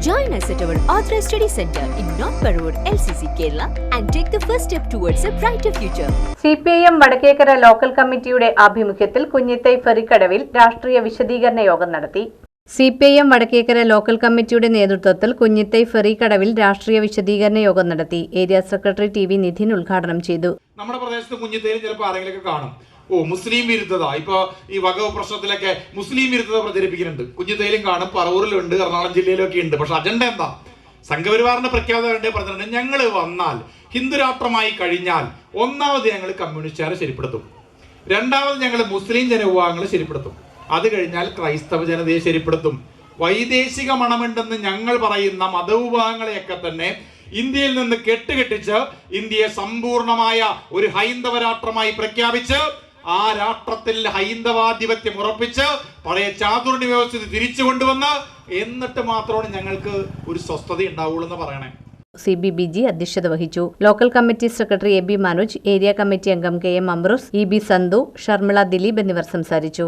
Join us at our Authorized Study Center in North Parur, LCC, Kerala, and take the first step towards a brighter future. C P I M Vadakkekkara local കമ്മിറ്റിയുടെ ആഭിമുഖ്യത്തിൽ കുഞ്ഞിത്തൈ ഫെറിക്കടവിൽ രാഷ്ട്രീയ വിശദീകരണ യോഗം നടത്തി. C P I M Vadakkekkara local കമ്മിറ്റിയുടെ നേതൃത്വത്തിൽ കുഞ്ഞിത്തൈ ഫെറിക്കടവിൽ രാഷ്ട്രീയ വിശദീകരണ യോഗം നടത്തി. Area secretary T V Nidhin ഉദ്ഘാടനം ചെയ്തു. നമ്മുടെ പ്രദേശത്ത് കുഞ്ഞിത്തേലും ചിലപ്പോൾ ആരെങ്കിലുമൊക്കെ കാണും. ഓ മുസ്ലിം വിരുദ്ധത. ഇപ്പൊ ഈ വകവ് പ്രശ്നത്തിലൊക്കെ മുസ്ലിം വിരുദ്ധത പ്രചരിപ്പിക്കുന്നുണ്ട്. കുഞ്ഞുതേലും കാണും പറവൂരിലുണ്ട് എറണാകുളം ജില്ലയിലൊക്കെ ഉണ്ട്. പക്ഷെ അജണ്ട എന്താ? സംഘപരിവാറിന്റെ പ്രഖ്യാപനം പറഞ്ഞിട്ടുണ്ട് ഞങ്ങൾ വന്നാൽ ഹിന്ദു രാഷ്ട്രമായി കഴിഞ്ഞാൽ ഒന്നാമത് ഞങ്ങൾ കമ്മ്യൂണിസ്റ്റുകാരെ ശരിപ്പെടുത്തും. രണ്ടാമത് ഞങ്ങൾ മുസ്ലിം ജനവിഭാഗങ്ങളെ ശരിപ്പെടുത്തും. അത് കഴിഞ്ഞാൽ ക്രൈസ്തവ ജനതയെ ശരിപ്പെടുത്തും. വൈദേശിക മണമുണ്ടെന്ന് ഞങ്ങൾ പറയുന്ന മതവിഭാഗങ്ങളെയൊക്കെ തന്നെ ഇന്ത്യയിൽ നിന്ന് കെട്ടുകെട്ടിച്ച് ഇന്ത്യയെ സമ്പൂർണമായ ഒരു ഹൈന്ദവ രാഷ്ട്രമായി പ്രഖ്യാപിച്ച് ആ രാഷ്ട്രത്തിൽ ഹൈന്ദവാധിപത്യം ഉറപ്പിച്ച് പഴയ ചാതുർണി വ്യവസ്ഥ തിരിച്ചു കൊണ്ടുവന്ന് എന്നിട്ട് മാത്രമാണ് ഞങ്ങൾക്ക് ഒരു സ്വസ്ഥത ഉണ്ടാവുള്ളൂ എന്ന് പറയണേ. സി ബി ബി ജി അധ്യക്ഷത വഹിച്ചു. Local committee secretary A B Manoj area committee അംഗം K M Amrus E B Santhu Sharmila Dileep എന്നിവർ സംസാരിച്ചു.